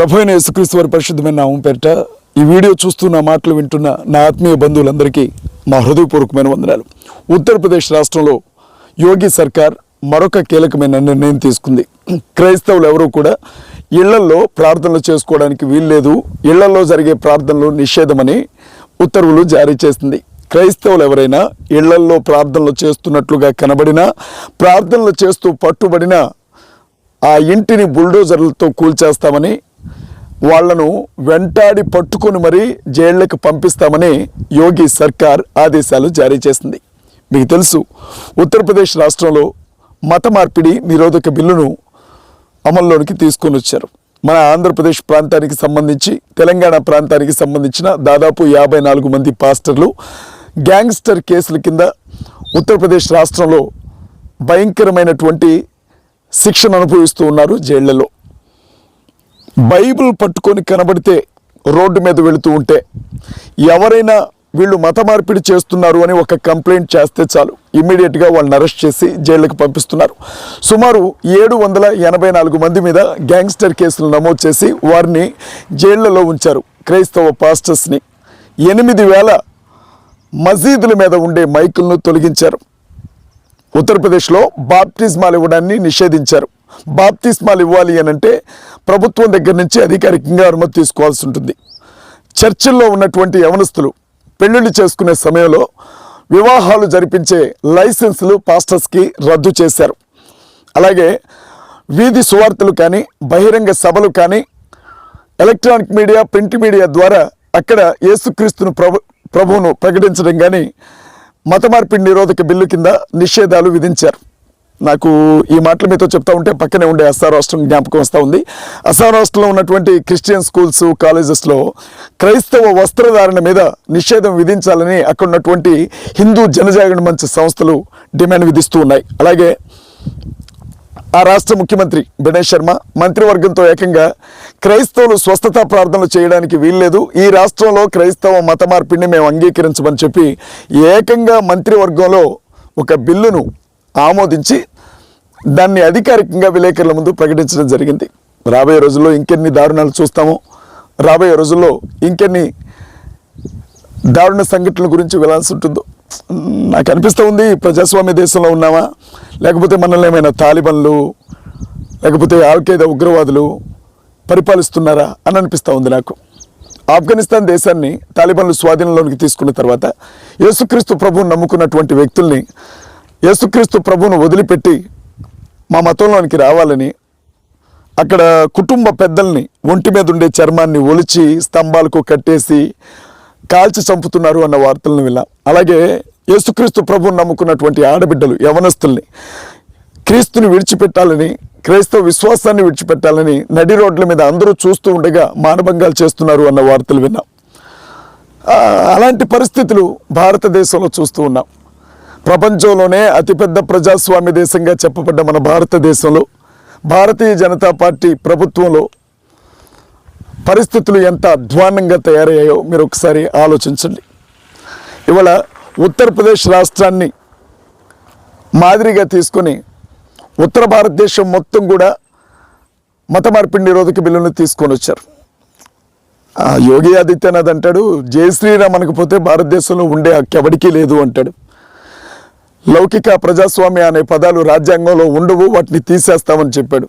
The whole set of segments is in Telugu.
ప్రభు యేసుక్రీస్తు వారి పరిశుద్ధమైన నామం పేరిట ఈ వీడియో చూస్తున్న మాటలు వింటున్న నా ఆత్మీయ బంధువులందరికీ మా హృదయపూర్వకమైన వందనాలు. ఉత్తరప్రదేశ్ రాష్ట్రంలో యోగి సర్కార్ మరొక కీలకమైన నిర్ణయం తీసుకుంది. క్రైస్తవులు ఎవరూ కూడా ఇళ్ళల్లో ప్రార్థనలు చేసుకోవడానికి వీల్లేదు ఇళ్ళల్లో జరిగే ప్రార్థనలు నిషేధమని ఉత్తర్వులు జారీ చేసింది. క్రైస్తవులు ఎవరైనా ఇళ్ళల్లో ప్రార్థనలు చేస్తున్నట్లుగా కనబడినా ప్రార్థనలు చేస్తూ పట్టుబడినా ఆ ఇంటిని బుల్డోజర్లతో కూల్చేస్తామని వాళ్ళను వెంటాడి పట్టుకొని మరీ జైళ్ళకు పంపిస్తామని యోగి సర్కార్ ఆదేశాలు జారీ చేసింది. మీకు తెలుసు ఉత్తరప్రదేశ్ రాష్ట్రంలో మత మార్పిడి నిరోధక బిల్లును అమల్లోనికి తీసుకొని వచ్చారు. మన ఆంధ్రప్రదేశ్ ప్రాంతానికి సంబంధించి తెలంగాణ ప్రాంతానికి సంబంధించిన దాదాపు యాభై నాలుగు మంది పాస్టర్లు గ్యాంగ్స్టర్ కేసుల కింద ఉత్తరప్రదేశ్ రాష్ట్రంలో భయంకరమైనటువంటి శిక్షణ అనుభవిస్తూ ఉన్నారు జైళ్ళలో. బైబిల్ పట్టుకొని కనబడితే రోడ్డు మీద వెళుతూ ఉంటే ఎవరైనా వీళ్ళు మత మార్పిడి చేస్తున్నారు అని ఒక కంప్లైంట్ చేస్తే చాలు. ఇమ్మీడియట్గా వాళ్ళని అరెస్ట్ చేసి జైళ్ళకి పంపిస్తున్నారు. సుమారు ఏడు వందల ఎనభై నాలుగు మంది మీద గ్యాంగ్స్టర్ కేసులు నమోదు చేసి వారిని జైళ్ళలో ఉంచారు క్రైస్తవ పాస్టర్స్ని. ఎనిమిది వేల మసీదుల మీద ఉండే మైకులను తొలగించారు. ఉత్తరప్రదేశ్లో బాప్టిజమాలు ఇవ్వడాన్ని నిషేధించారు. బాప్తిస్మాలు ఇవ్వాలి అని అంటే ప్రభుత్వం దగ్గర నుంచి అధికారికంగా అనుమతి తీసుకోవాల్సి ఉంటుంది. చర్చిల్లో ఉన్నటువంటి యవనస్తులు పెళ్ళిళ్ళు చేసుకునే సమయంలో వివాహాలు జరిపించే లైసెన్సులు పాస్టర్స్కి రద్దు చేశారు. అలాగే వీధి సువార్తలు కానీ బహిరంగ సభలు కానీ ఎలక్ట్రానిక్ మీడియా ప్రింట్ మీడియా ద్వారా అక్కడ యేసుక్రీస్తును ప్రభు ప్రభువును ప్రకటించడం కానీ మత మార్పిడి నిరోధక బిల్లు కింద నిషేధాలు విధించారు. నాకు ఈ మాటలు మీతో చెప్తా ఉంటే పక్కనే ఉండే అస్సాం రాష్ట్రం జ్ఞాపకం వస్తూ ఉంది. అస్సాం రాష్ట్రంలో ఉన్నటువంటి క్రిస్టియన్ స్కూల్స్ కాలేజెస్లో క్రైస్తవ వస్త్రధారణ మీద నిషేధం విధించాలని అక్కడ ఉన్నటువంటి హిందూ జనజాగరణ మంచి సంస్థలు డిమాండ్ విధిస్తూ ఉన్నాయి. అలాగే ఆ రాష్ట్ర ముఖ్యమంత్రి గణేష్ శర్మ మంత్రివర్గంతో ఏకంగా క్రైస్తవులు స్వస్థత ప్రార్థనలు చేయడానికి వీల్లేదు. ఈ రాష్ట్రంలో క్రైస్తవ మత మార్పిడిని మేము అంగీకరించమని చెప్పి ఏకంగా మంత్రివర్గంలో ఒక బిల్లును ఆమోదించి దాన్ని అధికారికంగా విలేకరుల ముందు ప్రకటించడం జరిగింది. రాబోయే రోజుల్లో ఇంకెన్ని దారుణాలు చూస్తామో రాబోయే రోజుల్లో ఇంకెన్ని దారుణ సంఘటనల గురించి వెళ్ళాల్సి ఉంటుందో నాకు అనిపిస్తూ ఉంది. ప్రజాస్వామ్య దేశంలో ఉన్నామా? లేకపోతే మనల్ని ఏమైనా తాలిబన్లు లేకపోతే ఆల్ఖైదా ఉగ్రవాదులు పరిపాలిస్తున్నారా అని అనిపిస్తూ ఉంది నాకు. ఆఫ్ఘనిస్తాన్ దేశాన్ని తాలిబన్లు స్వాధీనంలోనికి తీసుకున్న తర్వాత యేసుక్రీస్తు ప్రభువును నమ్ముకున్నటువంటి వ్యక్తుల్ని యేసుక్రీస్తు ప్రభువును వదిలిపెట్టి మా మతంలోనికి రావాలని అక్కడ కుటుంబ పెద్దల్ని ఒంటి మీద ఉండే చర్మాన్ని ఒలిచి స్తంభాలకు కట్టేసి కాల్చి చంపుతున్నారు అన్న వార్తలను విన్నాం. అలాగే యేసుక్రీస్తు ప్రభువును నమ్ముకున్నటువంటి ఆడబిడ్డలు యవనస్తుల్ని క్రీస్తుని విడిచిపెట్టాలని క్రైస్తవ విశ్వాసాన్ని విడిచిపెట్టాలని నడి రోడ్ల మీద అందరూ చూస్తూ ఉండగా మానభంగాలు చేస్తున్నారు అన్న వార్తలు విన్నాం. అలాంటి పరిస్థితులు భారతదేశంలో చూస్తూ ఉన్నాం. ప్రపంచంలోనే అతిపెద్ద ప్రజాస్వామ్య దేశంగా చెప్పబడ్డ మన భారతదేశంలో భారతీయ జనతా పార్టీ ప్రభుత్వంలో పరిస్థితులు ఎంత అధ్వాన్నంగా తయారయ్యాయో మీరు ఒకసారి ఆలోచించండి. ఇవాళ ఉత్తరప్రదేశ్ రాష్ట్రాన్ని మాదిరిగా తీసుకొని ఉత్తర భారతదేశం మొత్తం కూడా మత మార్పిడి నిరోధక బిల్లును తీసుకొని వచ్చారు. ఆ యోగి ఆదిత్యనాథ్ అంటాడు జయశ్రీరామ్ అనకపోతే భారతదేశంలో ఉండే హక్కు ఎవరికీ లేదు అంటాడు. లౌకిక ప్రజాస్వామ్య అనే పదాలు రాజ్యాంగంలో ఉండవు వాటిని తీసేస్తామని చెప్పాడు.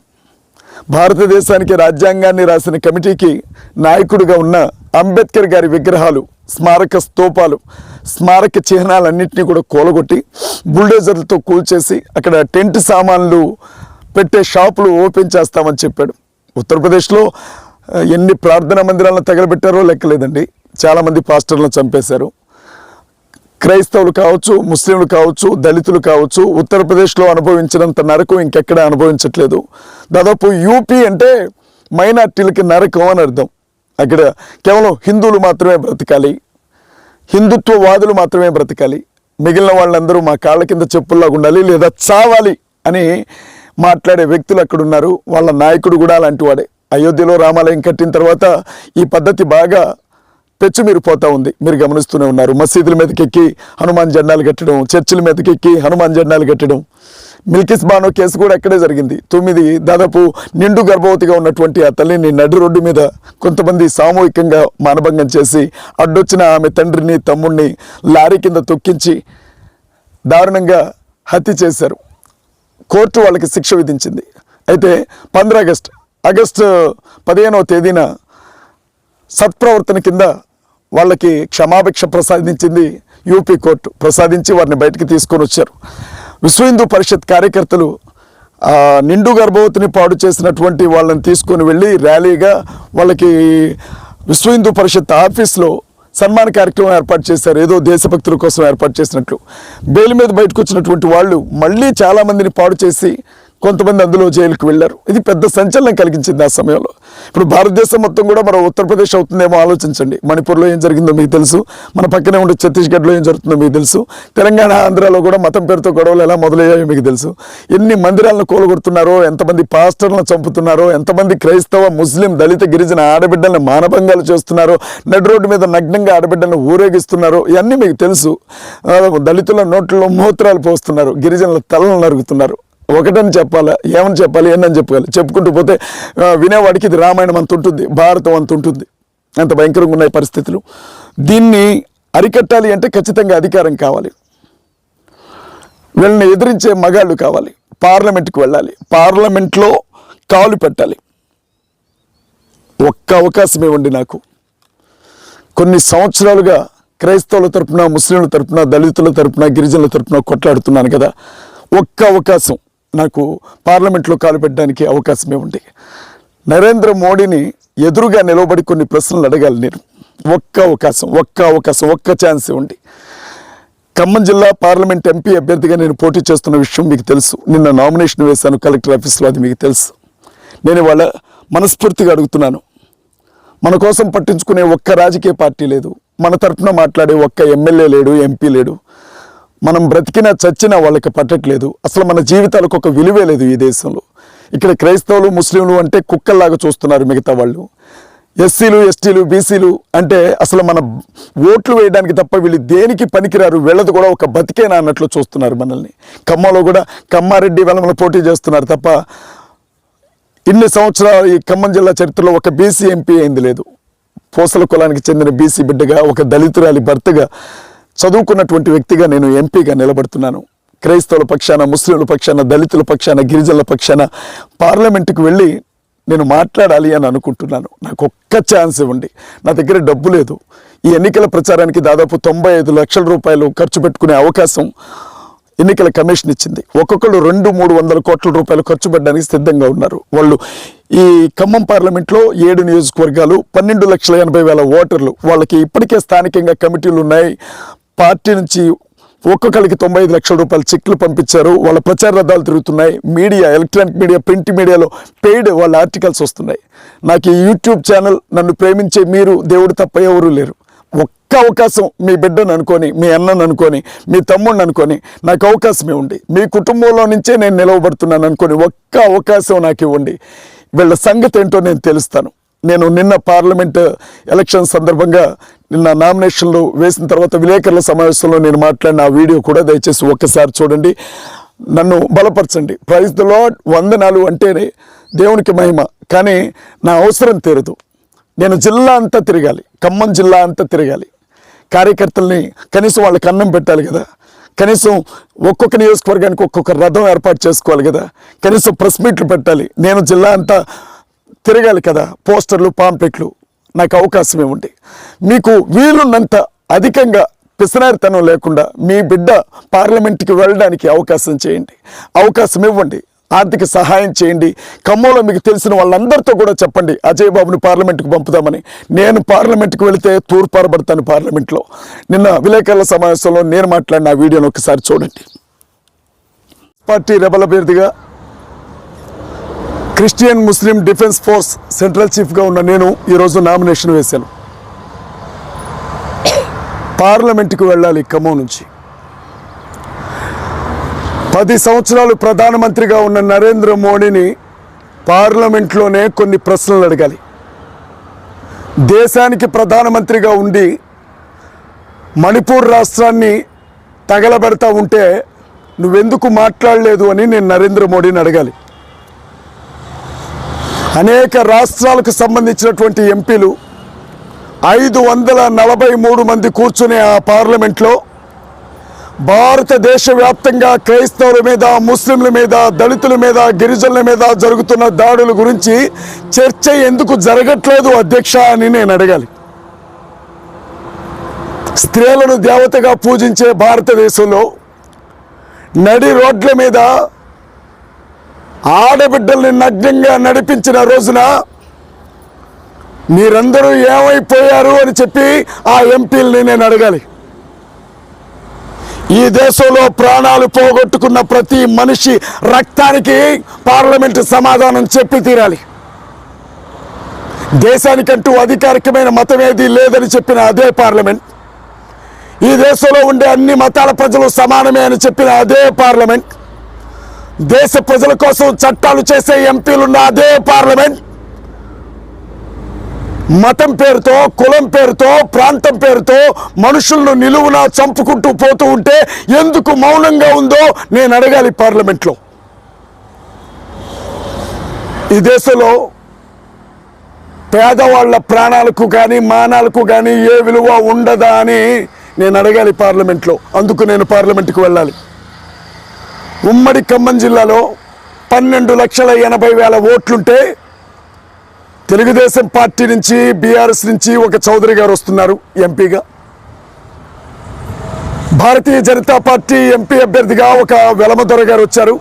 భారతదేశానికి రాజ్యాంగాన్ని రాసిన కమిటీకి నాయకుడిగా ఉన్న అంబేద్కర్ గారి విగ్రహాలు స్మారక స్తూపాలు స్మారక చిహ్నాలన్నింటినీ కూడా కూలగొట్టి బుల్డోజర్లతో కూల్చేసి అక్కడ టెంట్ సామాన్లు పెట్టే షాపులు ఓపెన్ చేస్తామని చెప్పాడు. ఉత్తరప్రదేశ్లో ఎన్ని ప్రార్థనా మందిరాలను తగలబెట్టారో లెక్కలేదండి. చాలామంది పాస్టర్లను చంపేశారు. క్రైస్తవులు కావచ్చు ముస్లింలు కావచ్చు దళితులు కావచ్చు ఉత్తరప్రదేశ్లో అనుభవించినంత నరకం ఇంకెక్కడ అనుభవించట్లేదు. దాదాపు యూపీ అంటే మైనార్టీలకి నరకం అని అర్థం. అక్కడ కేవలం హిందువులు మాత్రమే బ్రతకాలి. హిందుత్వవాదులు మాత్రమే బ్రతకాలి. మిగిలిన వాళ్ళందరూ మా కాళ్ళ కింద చెప్పుల్లాగా ఉండాలి లేదా చావాలి అని మాట్లాడే వ్యక్తులు అక్కడ ఉన్నారు. వాళ్ళ నాయకుడు కూడా అలాంటి వాడే. అయోధ్యలో రామాలయం కట్టిన తర్వాత ఈ పద్ధతి బాగా పెచ్చు మీరు పోతా ఉంది. మీరు గమనిస్తూనే ఉన్నారు. మసీదుల మీదకి ఎక్కి హనుమాన్ జెండాలు కట్టడం చర్చిల మీదకి ఎక్కి హనుమాన్ జెండాలు కట్టడం. మిల్కిస్ బానో కేసు కూడా అక్కడే జరిగింది. తొమ్మిది దాదాపు నిండు గర్భవతిగా ఉన్నటువంటి ఆ తల్లిని నడి రోడ్డు మీద కొంతమంది సామూహికంగా మానభంగం చేసి అడ్డొచ్చిన ఆమె తండ్రిని తమ్ముడిని లారీ కింద తొక్కించి దారుణంగా హత్య చేశారు. కోర్టు వాళ్ళకి శిక్ష విధించింది. అయితే పంద్ర ఆగస్ట్ ఆగస్టు పదిహేనవ తేదీన సత్ప్రవర్తన కింద వాళ్ళకి క్షమాభిక్ష ప్రసాదించింది యూపీ కోర్టు. ప్రసాదించి వారిని బయటికి తీసుకొని వచ్చారు. విశ్వ హిందూ పరిషత్ కార్యకర్తలు నిండు గర్భవతిని పాడు చేసినటువంటి వాళ్ళని తీసుకొని వెళ్ళి ర్యాలీగా వాళ్ళకి విశ్వ హిందూ పరిషత్ ఆఫీస్లో సన్మాన కార్యక్రమం ఏర్పాటు చేశారు. ఏదో దేశభక్తుల కోసం ఏర్పాటు చేసినట్లు. బెయిల్ మీద బయటకు వచ్చినటువంటి వాళ్ళు మళ్ళీ చాలామందిని పాడు చేసి కొంతమంది అందులో జైలుకు వెళ్ళారు. ఇది పెద్ద సంచలనం కలిగించింది ఆ సమయంలో. ఇప్పుడు భారతదేశం మొత్తం కూడా మరో ఉత్తరప్రదేశ్ అవుతుందేమో ఆలోచించండి. మణిపూర్లో ఏం జరిగిందో మీకు తెలుసు. మన పక్కనే ఉండే ఛత్తీస్గఢ్లో ఏం జరుగుతుందో మీకు తెలుసు. తెలంగాణ ఆంధ్రాలో కూడా మతం పేరుతో గొడవలు ఎలా మొదలయ్యాయో మీకు తెలుసు. ఎన్ని మందిరాలను కూలగొడుతున్నారో ఎంతమంది పాస్టర్లను చంపుతున్నారో ఎంతమంది క్రైస్తవ ముస్లిం దళిత గిరిజన ఆడబిడ్డలను మానభంగాలు చేస్తున్నారో నడి రోడ్డు మీద నగ్నంగా ఆడబిడ్డలను ఊరేగిస్తున్నారో ఇవన్నీ మీకు తెలుసు. దళితుల నోట్లో మూత్రాలు పోస్తున్నారు. గిరిజనుల తలను నరుగుతున్నారు ఒకటని చెప్పాలా? ఏమని చెప్పాలి? ఏందని చెప్పాలి? చెప్పుకుంటూ పోతే వినేవాడికి ఇది రామాయణం అంత ఉంటుంది భారతం అంత ఉంటుంది. అంత భయంకరంగా ఉన్నాయి పరిస్థితులు. దీన్ని అరికట్టాలి అంటే ఖచ్చితంగా అధికారం కావాలి. వీళ్ళని ఎదిరించే మగాళ్ళు కావాలి. పార్లమెంట్కి వెళ్ళాలి. పార్లమెంట్లో కాలు పెట్టాలి. ఒక్క అవకాశం ఇవ్వండి నాకు. కొన్ని సంవత్సరాలుగా క్రైస్తవుల తరపున ముస్లింల తరపున దళితుల తరపున గిరిజనుల తరపున కొట్లాడుతున్నాను కదా. ఒక్క అవకాశం. నాకు పార్లమెంట్లో కాలు పెట్టడానికి అవకాశం నరేంద్ర మోడీని ఎదురుగా నిలబడి కొన్ని ప్రశ్నలు అడగాలి నేను. ఒక్క అవకాశం ఒక్క అవకాశం ఒక్క ఛాన్స్ ఉంది. ఖమ్మం జిల్లా పార్లమెంట్ ఎంపీ అభ్యర్థిగా నేను పోటీ చేస్తున్న విషయం మీకు తెలుసు. నిన్న నామినేషన్ వేశాను కలెక్టర్ ఆఫీస్లో అది మీకు తెలుసు. నేను ఇవాళ మనస్ఫూర్తిగా అడుగుతున్నాను. మన కోసం పట్టించుకునే ఒక్క రాజకీయ పార్టీ లేదు. మన తరఫున మాట్లాడే ఒక్క ఎమ్మెల్యే లేడు ఎంపీ లేడు. మనం బ్రతికినా చచ్చినా వాళ్ళకి పట్టట్లేదు. అసలు మన జీవితాలకు ఒక విలువే లేదు ఈ దేశంలో. ఇక్కడ క్రైస్తవులు ముస్లింలు అంటే కుక్కల్లాగా చూస్తున్నారు మిగతా వాళ్ళు. ఎస్సీలు ఎస్టీలు బీసీలు అంటే అసలు మన ఓట్లు వేయడానికి తప్ప వీళ్ళు దేనికి పనికిరారు? వెళ్ళదు కూడా ఒక బతికేనా అన్నట్లు చూస్తున్నారు మనల్ని. ఖమ్మంలో కూడా కమ్మారెడ్డి వెలమల పోటీ చేస్తున్నారు తప్ప ఇన్ని సంవత్సరాలు ఈ ఖమ్మం జిల్లా చరిత్రలో ఒక బీసీ ఎంపీ అయింది లేదు. పూసల కులానికి చెందిన బీసీ బిడ్డగా ఒక దళితురాలి భర్తగా చదువుకున్నటువంటి వ్యక్తిగా నేను ఎంపీగా నిలబడుతున్నాను. క్రైస్తవుల పక్షాన ముస్లింల పక్షాన దళితుల పక్షాన గిరిజనుల పక్షాన పార్లమెంటుకు వెళ్ళి నేను మాట్లాడాలి అని అనుకుంటున్నాను. నాకు ఒక్క ఛాన్స్ ఇవ్వండి. నా దగ్గర డబ్బు లేదు. ఈ ఎన్నికల ప్రచారానికి దాదాపు తొంభై ఐదు లక్షల రూపాయలు ఖర్చు పెట్టుకునే అవకాశం ఎన్నికల కమిషన్ ఇచ్చింది. ఒక్కొక్కరు రెండు మూడు వందల కోట్ల రూపాయలు ఖర్చు పెట్టడానికి సిద్ధంగా ఉన్నారు. వాళ్ళు ఈ ఖమ్మం పార్లమెంట్లో ఏడు నియోజకవర్గాలు పన్నెండు లక్షల ఎనభై వేల ఓటర్లు. వాళ్ళకి ఇప్పటికే స్థానికంగా కమిటీలు ఉన్నాయి. పార్టీ నుంచి ఒక్కొక్కరికి తొంభై ఐదు లక్షల రూపాయలు చెక్లు పంపించారు. వాళ్ళ ప్రచార రథాలు తిరుగుతున్నాయి. మీడియా ఎలక్ట్రానిక్ మీడియా ప్రింట్ మీడియాలో పెయిడ్ వాళ్ళ ఆర్టికల్స్ వస్తున్నాయి. నాకు ఈ యూట్యూబ్ ఛానల్ నన్ను ప్రేమించే మీరు దేవుడు తప్ప ఎవరూ లేరు. ఒక్క అవకాశం మీ బిడ్డను అనుకొని మీ అన్నను అనుకొని మీ తమ్ముడిని అనుకొని నాకు అవకాశం ఇవ్వండి మీ కుటుంబంలో నుంచే నేను నిలవబడుతున్నాను అనుకొని ఒక్క అవకాశం నాకు ఇవ్వండి. వీళ్ళ సంగతి ఏంటో నేను తెలుస్తాను. నేను నిన్న పార్లమెంట్ ఎలక్షన్ సందర్భంగా నిన్న నామినేషన్లు వేసిన తర్వాత విలేకరుల సమావేశంలో నేను మాట్లాడిన ఆ వీడియో కూడా దయచేసి ఒక్కసారి చూడండి. నన్ను బలపరచండి. ప్రైజ్ ద లాడ్ వందనాలు అంటేనే దేవునికి మహిమ. కానీ నా అవసరం తీరదు. నేను జిల్లా అంతా తిరగాలి. ఖమ్మం జిల్లా అంతా తిరగాలి. కార్యకర్తల్ని కనీసం వాళ్ళకి అన్నం పెట్టాలి కదా. కనీసం ఒక్కొక్క నియోజకవర్గానికి ఒక్కొక్క రథం ఏర్పాటు చేసుకోవాలి కదా. కనీసం ప్రెస్ మీట్లు పెట్టాలి. నేను జిల్లా అంతా తిరగాలి కదా. పోస్టర్లు పాంప్లెట్లు. నాకు అవకాశం ఇవ్వండి మీకు వీలున్నంత అధికంగా పిసనారితనం లేకుండా మీ బిడ్డ పార్లమెంట్కి వెళ్ళడానికి అవకాశం చేయండి. అవకాశం ఇవ్వండి. ఆర్థిక సహాయం చేయండి. ఖమ్మంలో మీకు తెలిసిన వాళ్ళందరితో కూడా చెప్పండి. అజయ్ బాబుని పార్లమెంట్కి పంపుదామని. నేను పార్లమెంట్కి వెళితే తూర్పారబడతాను పార్లమెంట్లో. నిన్న విలేకరుల సమావేశంలో నేను మాట్లాడిన ఆ వీడియోని ఒకసారి చూడండి. పార్టీ రెబల్ అభ్యర్థిగా Christian Muslim defence force central చీఫ్గా ఉన్న నేను ఈరోజు నామినేషన్ వేశాను. పార్లమెంట్కి వెళ్ళాలి ఖమ్మం నుంచి. పది సంవత్సరాలు ప్రధానమంత్రిగా ఉన్న నరేంద్ర మోడీని పార్లమెంట్లోనే కొన్ని ప్రశ్నలు అడగాలి. దేశానికి ప్రధానమంత్రిగా ఉండి మణిపూర్ రాష్ట్రాన్ని తగలబెడతా ఉంటే నువ్వెందుకు మాట్లాడలేదు అని నేను నరేంద్ర మోడీని అడగాలి. అనేక రాష్ట్రాలకు సంబంధించినటువంటి ఎంపీలు ఐదు వందల నలభై మూడు మంది కూర్చునే ఆ పార్లమెంట్లో భారతదేశ వ్యాప్తంగా క్రైస్తవుల మీద ముస్లింల మీద దళితుల మీద గిరిజనుల మీద జరుగుతున్న దాడుల గురించి చర్చ ఎందుకు జరగట్లేదు అధ్యక్ష అని నేను అడగాలి. స్త్రీలను దేవతగా పూజించే భారతదేశంలో నడి రోడ్ల మీద ఆడబిడ్డల్ని నగ్నంగా నడిపించిన రోజున మీరందరూ ఏమైపోయారు అని చెప్పి ఆ ఎంపీలని నేను అడగాలి. ఈ దేశంలో ప్రాణాలు పోగొట్టుకున్న ప్రతి మనిషి రక్తానికి పార్లమెంటు సమాధానం చెప్పి తీరాలి. దేశానికంటూ అధికారికమైన మతం ఏది లేదని చెప్పిన అదే పార్లమెంట్. ఈ దేశంలో ఉండే అన్ని మతాల ప్రజలు సమానమే అని చెప్పిన అదే పార్లమెంట్. దేశ ప్రజల కోసం చట్టాలు చేసే ఎంపీలున్న అదే పార్లమెంట్. మతం పేరుతో కులం పేరుతో ప్రాంతం పేరుతో మనుషులను నిలువున చంపుకుంటూ పోతూ ఉంటే ఎందుకు మౌనంగా ఉందో నేను అడగాలి పార్లమెంట్లో. ఈ దేశంలో పేదవాళ్ళ ప్రాణాలకు కానీ మానాలకు కానీ ఏ విలువ ఉండదా అని నేను అడగాలి పార్లమెంట్లో. అందుకు నేను పార్లమెంట్కి వెళ్ళాలి. ఉమ్మడి ఖమ్మం జిల్లాలో పన్నెండు లక్షల ఎనభై వేల ఓట్లుంటే తెలుగుదేశం పార్టీ నుంచి బీఆర్ఎస్ నుంచి ఒక చౌదరి గారు వస్తున్నారు ఎంపీగా. భారతీయ జనతా పార్టీ ఎంపీ అభ్యర్థిగా ఒక వెలమదొర గారు వచ్చారు.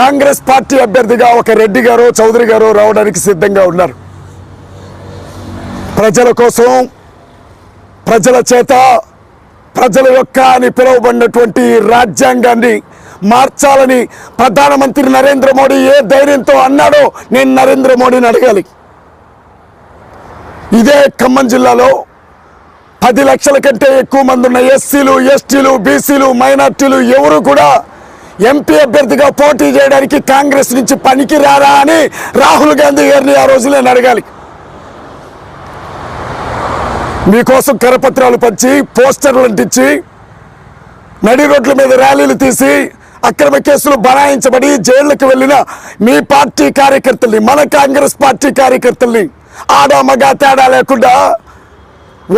కాంగ్రెస్ పార్టీ అభ్యర్థిగా ఒక రెడ్డి గారు చౌదరి గారు రావడానికి సిద్ధంగా ఉన్నారు. ప్రజల కోసం ప్రజల చేత ప్రజల యొక్క అని పిలువబడినటువంటి రాజ్యాంగాన్ని మార్చాలని ప్రధానమంత్రి నరేంద్ర మోడీ ఏ ధైర్యంతో అన్నాడో నేను నరేంద్ర మోడీని అడగాలి. ఇదే ఖమ్మం జిల్లాలో పది లక్షల కంటే ఎక్కువ మంది ఉన్న ఎస్సీలు ఎస్టీలు బీసీలు మైనార్టీలు ఎవరు కూడా ఎంపీ అభ్యర్థిగా పోటీ చేయడానికి కాంగ్రెస్ నుంచి పనికి రారా అని రాహుల్ గాంధీ గారిని ఆ రోజు నేను అడగాలి. మీకోసం కరపత్రాలు పంచి పోస్టర్లు అంటించి నడి రోడ్ల మీద ర్యాలీలు తీసి అక్రమ కేసులు బనాయించబడి జైళ్ళకు వెళ్ళిన మీ పార్టీ కార్యకర్తల్ని మన కాంగ్రెస్ పార్టీ కార్యకర్తల్ని ఆడా మగ తేడా లేకుండా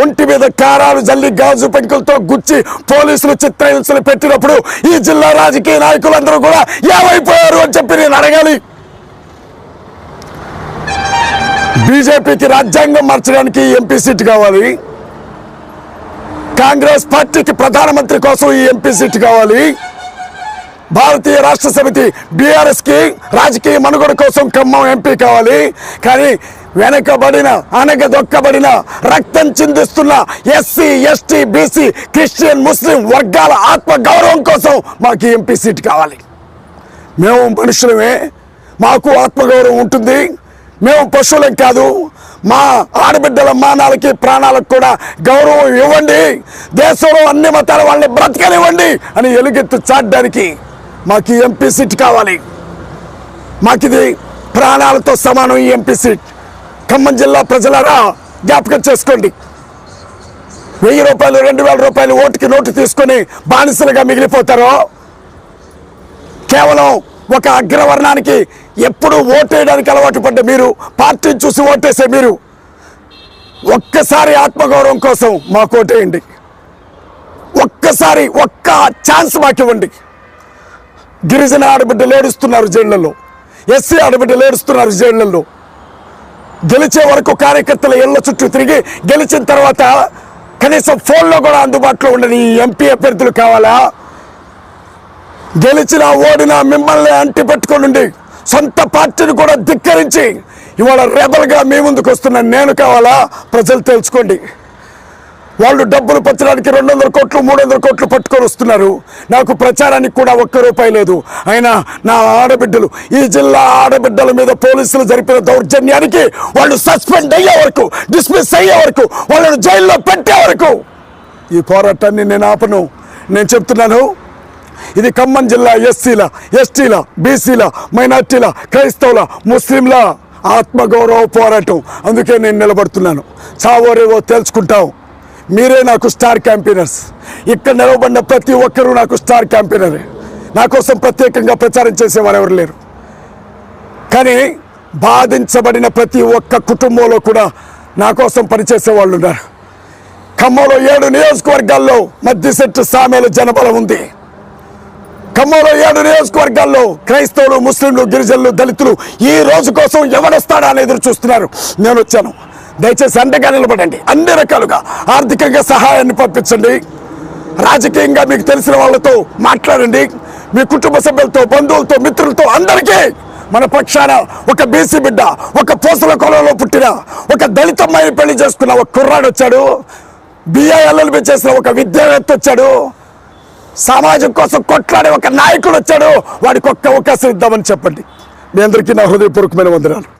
ఒంటి మీద కారాలు జల్లి గాజు పెంకులతో గుచ్చి పోలీసులు చిత్రహింసలు పెట్టినప్పుడు ఈ జిల్లా రాజకీయ నాయకులందరూ కూడా ఏమైపోయారు అని చెప్పి నేను అడగాలి. బీజేపీకి రాజ్యాంగం మార్చడానికి ఎంపీ సీట్ కావాలి. కాంగ్రెస్ పార్టీకి ప్రధానమంత్రి కోసం ఈ ఎంపీ సీట్ కావాలి. భారతీయ రాష్ట్ర సమితి బీఆర్ఎస్కి రాజకీయ మనుగడ కోసం ఖమ్మం ఎంపీ కావాలి. కానీ వెనకబడిన అనగదొక్కబడిన రక్తం చిందిస్తున్న SC ST BC Christian Muslim వర్గాల ఆత్మ గౌరవం కోసం మాకు ఎంపీ సీట్ కావాలి. మేము మనుషులమే మాకు ఆత్మగౌరవం ఉంటుంది. మేము పశువులం కాదు. మా ఆడబిడ్డల మానాలకి ప్రాణాలకు కూడా గౌరవం ఇవ్వండి. దేశంలో అన్ని మతాల వాళ్ళని బ్రతకనివ్వండి అని ఎలుగెత్తు చాటడానికి మాకు ఎంపీ సీట్ కావాలి. మాకు ఇది ప్రాణాలతో సమానం ఈ ఎంపీ సీట్. ఖమ్మం జిల్లా ప్రజలారా జ్ఞాపకం చేసుకోండి. వెయ్యి రూపాయలు రెండు వేల రూపాయలు ఓటుకి నోటు తీసుకొని బానిసలుగా మిగిలిపోతారో? కేవలం ఒక అగ్రవర్ణానికి ఎప్పుడు ఓటేయడానికి అలవాటు పడ్డ మీరు పార్టీని చూసి ఓటేసే మీరు ఒక్కసారి ఆత్మగౌరవం కోసం మాకు ఓటేయండి. ఒక్కసారి ఒక్క ఛాన్స్ మాకు ఇవ్వండి గిరిజన ఆడబిడ్డలు ఏడుస్తున్నారు జైళ్ళలో ఎస్సీ ఆడబిడ్డలు ఏడుస్తున్నారు జైళ్ళలో గెలిచే వరకు కార్యకర్తల ఇళ్ళ చుట్టూ తిరిగి గెలిచిన తర్వాత కనీసం ఫోన్లో కూడా అందుబాటులో ఉండని ఎంపీ అభ్యర్థులు కావాలా? గెలిచినా ఓడినా మిమ్మల్ని అంటి పెట్టుకోనుండి సొంత పార్టీని కూడా ధిక్కరించి ఇవాళ రెబల్గా మీ ముందుకు వస్తున్న నేను కావాలా? ప్రజలు తెలుసుకోండి. వాళ్ళు డబ్బులు పచ్చడానికి రెండు వందల కోట్లు మూడు వందల కోట్లు పట్టుకొని వస్తున్నారు. నాకు ప్రచారానికి కూడా ఒక్క రూపాయి లేదు. అయినా నా ఆడబిడ్డలు ఈ జిల్లా ఆడబిడ్డల మీద పోలీసులు జరిపిన దౌర్జన్యానికి వాళ్ళు సస్పెండ్ అయ్యే వరకు డిస్మిస్ అయ్యే వరకు వాళ్ళను జైల్లో పెట్టే వరకు ఈ పోరాటాన్ని నేను ఆపను. నేను చెప్తున్నాను ఇది ఖమ్మం జిల్లా ఎస్సీల ఎస్టీల బీసీల మైనార్టీల క్రైస్తవుల ముస్లింల ఆత్మగౌరవ పోరాటం. అందుకే నేను నిలబడుతున్నాను. చావోరేవో తెలుసుకుంటాం మీరే నాకు స్టార్ క్యాంపెయినర్స్. ఇక్కడ నిలవబడిన ప్రతి ఒక్కరూ నాకు స్టార్ క్యాంపెయినరే. నా కోసం ప్రత్యేకంగా ప్రచారం చేసేవారు ఎవరు లేరు. కానీ బాధించబడిన ప్రతి ఒక్క కుటుంబంలో కూడా నా కోసం పనిచేసే వాళ్ళు ఉన్నారు. ఖమ్మంలో ఏడు నియోజకవర్గాల్లో మధ్యశెట్టు సామెల జనబలం ఉంది. ఖమ్మంలో ఏడు నియోజకవర్గాల్లో క్రైస్తవులు ముస్లింలు గిరిజనులు దళితులు ఈ రోజు కోసం ఎవడొస్తాడా అని ఎదురు చూస్తున్నారు. నేను వచ్చాను. దయచేసి అండగా నిలబడండి. అన్ని రకాలుగా ఆర్థికంగా సహాయాన్ని పంపించండి. రాజకీయంగా మీకు తెలిసిన వాళ్ళతో మాట్లాడండి. మీ కుటుంబ సభ్యులతో బంధువులతో మిత్రులతో అందరికీ మన పక్షాన ఒక బీసీ బిడ్డ ఒక పూసల కులంలో పుట్టిన ఒక దళిత అమ్మాయిని పెళ్ళి చేసుకున్న ఒక కుర్రాడు వచ్చాడు. బిఐఎల్ఎల్బి చేసిన ఒక విద్యావేత్త వచ్చాడు. సమాజం కోసం కొట్లాడే ఒక నాయకుడు వచ్చాడు. వాడికి ఒక్క అవకాశం ఇద్దామని చెప్పండి. మీ అందరికీ నా హృదయపూర్వకమైన వందనాలు.